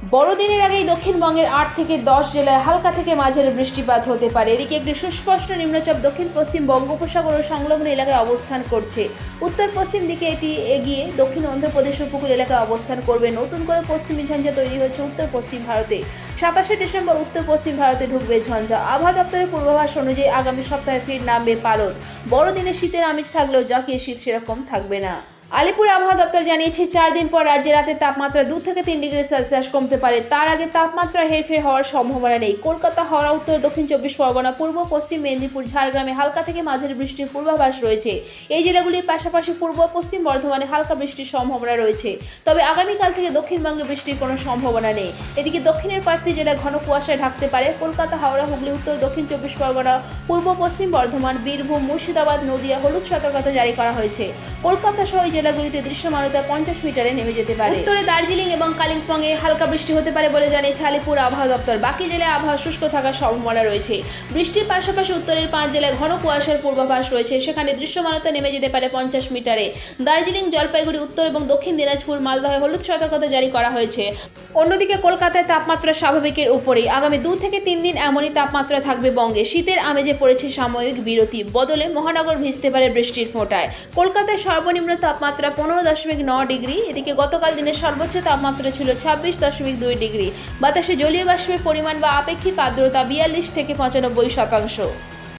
বড়দিনের আগেই দক্ষিণবঙ্গের আট থেকে দশ জেলায় হালকা থেকে মাঝারি বৃষ্টিপাত হতে পারে। এদিকে একটি সুস্পষ্ট নিম্নচাপ দক্ষিণ, পশ্চিম বঙ্গোপসাগর ও সংলগ্ন এলাকায় অবস্থান করছে। উত্তর পশ্চিম দিকে এটি এগিয়ে দক্ষিণ অন্ধ্রপ্রদেশ উপকূল এলাকায় অবস্থান করবে। নতুন করে পশ্চিমী ঝঞ্ঝা তৈরি হচ্ছে উত্তর পশ্চিম ভারতে। সাতাশে ডিসেম্বর উত্তর পশ্চিম ভারতে ঢুকবে ঝঞ্ঝা। আবহাওয়া দপ্তরের পূর্বাভাস অনুযায়ী আগামী সপ্তাহে ফির নামবে পারদ। বড়দিনে শীতের আমেজ থাকলেও জাকিয়ে শীত সেরকম থাকবে না। আলিপুর আবহাওয়া দপ্তর জানিয়েছে, চার দিন পর রাজ্যে রাতে তাপমাত্রা দু থেকে তিন ডিগ্রি সেলসিয়াস কমতে পারে। তার আগে তাপমাত্রা হেরফের হওয়ার সম্ভাবনা নেই। কলকাতা, হাওড়া, উত্তর, দক্ষিণ চব্বিশ পরগনা, পূর্ব, পশ্চিম মেদিনীপুর, ঝাড়গ্রামে হালকা থেকে মাঝারি বৃষ্টির পূর্বাভাস রয়েছে। এই জেলাগুলির পাশাপাশি পূর্ব, পশ্চিম বর্ধমানে হালকা বৃষ্টির সম্ভাবনা রয়েছে। তবে আগামীকাল থেকে দক্ষিণবঙ্গে বৃষ্টির কোনো সম্ভাবনা নেই। এদিকে দক্ষিণের কয়েকটি জেলা ঘন কুয়াশায় ঢাকতে পারে। কলকাতা, হাওড়া, হুগলি, উত্তর, দক্ষিণ চব্বিশ পরগনা, পূর্ব, পশ্চিম বর্ধমান, বীরভূম, মুর্শিদাবাদ, নদিয়া, হলুদ সতর্কতা জারি করা হয়েছে। কলকাতা সহ জেলাগুলিতে দৃশ্যমানতা পঞ্চাশ মিটারে নেমে যেতে পারে। উত্তরে দার্জিলিং এবং কালিম্পংয়ে হালকা বৃষ্টি হতে পারে বলে জানিয়েছে আলিপুর আবহাওয়া দপ্তর। বাকি জেলায় আবহাওয়া শুষ্ক থাকার সম্ভাবনা রয়েছে। বৃষ্টির পাশাপাশি উত্তরের পাঁচ জেলায় ঘন কুয়াশার পূর্বাভাস রয়েছে। সেখানে দৃশ্যমানতা নেমে যেতে পারে পঞ্চাশ মিটারে। দার্জিলিং, জলপাইগুড়ি, উত্তর এবং দক্ষিণ দিনাজপুর, মালদহে হলুদ সতর্কতা জারি করা হয়েছে। অন্যদিকে কলকাতায় তাপমাত্রা স্বাভাবিকের উপরেই। আগামী দু থেকে তিন দিন এমনই তাপমাত্রা থাকবে বঙ্গে। শীতের আমেজে পড়েছে সাময়িক বিরতি। বদলে মহানগর ভিজতে পারে বৃষ্টির ফোঁটায়। কলকাতায় সর্বনিম্ন তাপমাত্রা পনেরো দশমিক ন ডিগ্রি। এদিকে গতকাল দিনের সর্বোচ্চ তাপমাত্রা ছিল ছাব্বিশ দশমিক দুই ডিগ্রি। বাতাসে জলীয় বাষ্পের পরিমাণ বা আপেক্ষিক আর্দ্রতা বিয়াল্লিশ থেকে পঁচানব্বই শতাংশ।